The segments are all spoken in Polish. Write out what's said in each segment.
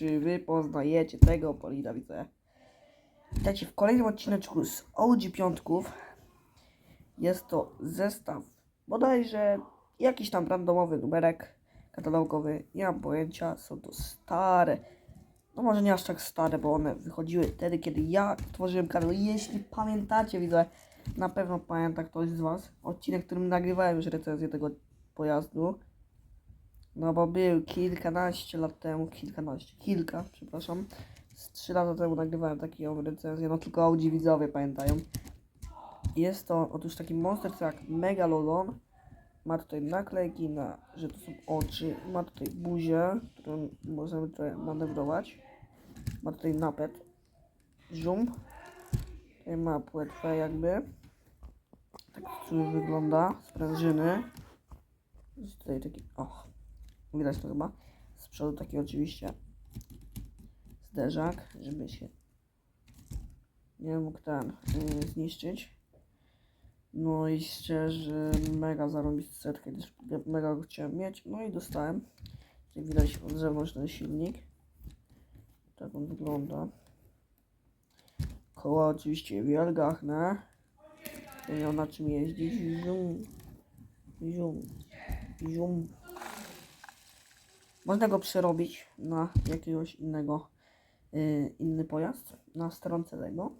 wy poznajecie tego Polina, widzę. Witajcie w kolejnym odcineczku z OG Piątków. Jest to zestaw bodajże jakiś tam randomowy numerek katalogowy. Nie mam pojęcia, są to stare. No może nie aż tak stare, bo one wychodziły wtedy, kiedy ja tworzyłem kanał. Jeśli pamiętacie, widzę, na pewno pamięta ktoś z Was. Odcinek, w którym nagrywałem już recenzję tego pojazdu. No bo był kilkanaście lat temu, kilkanaście, kilka, przepraszam. Z trzy lata temu nagrywałem taką recenzję, no tylko Audi widzowie pamiętają. Jest to otóż taki Monster Truck Megalodon. Ma tutaj naklejki na, że to są oczy. Ma tutaj buzię, którą możemy trochę manewrować. Ma tutaj napęd. Zoom. Tutaj ma płetwę jakby. Tak to wygląda. Sprężyny. Jest tutaj taki, och, widać to chyba. Z przodu taki oczywiście zderzak, żeby się nie mógł ten yy, zniszczyć. No i szczerze, mega zarobisty set, kiedyś mega go chciałem mieć, no i dostałem. Tutaj widać od zewnątrz ten silnik. Tak on wygląda. Koła oczywiście wielgachne. Nie miał na czym jeździć. Zium, zium, zium. Można go przerobić na jakiegoś innego, yy, inny pojazd, na stronce Lego.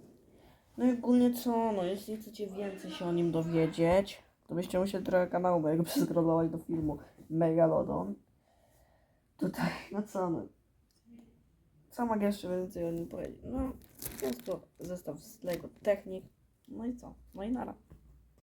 No i ogólnie co, no jeśli chcecie więcej się o nim dowiedzieć, to byście musieli trochę kanału mojego przeskrolować do filmu Megalodon. Tutaj, no co no. Co mogę jeszcze więcej o nim powiedzieć? No, jest to zestaw z Lego Technik. No i co? No i nara.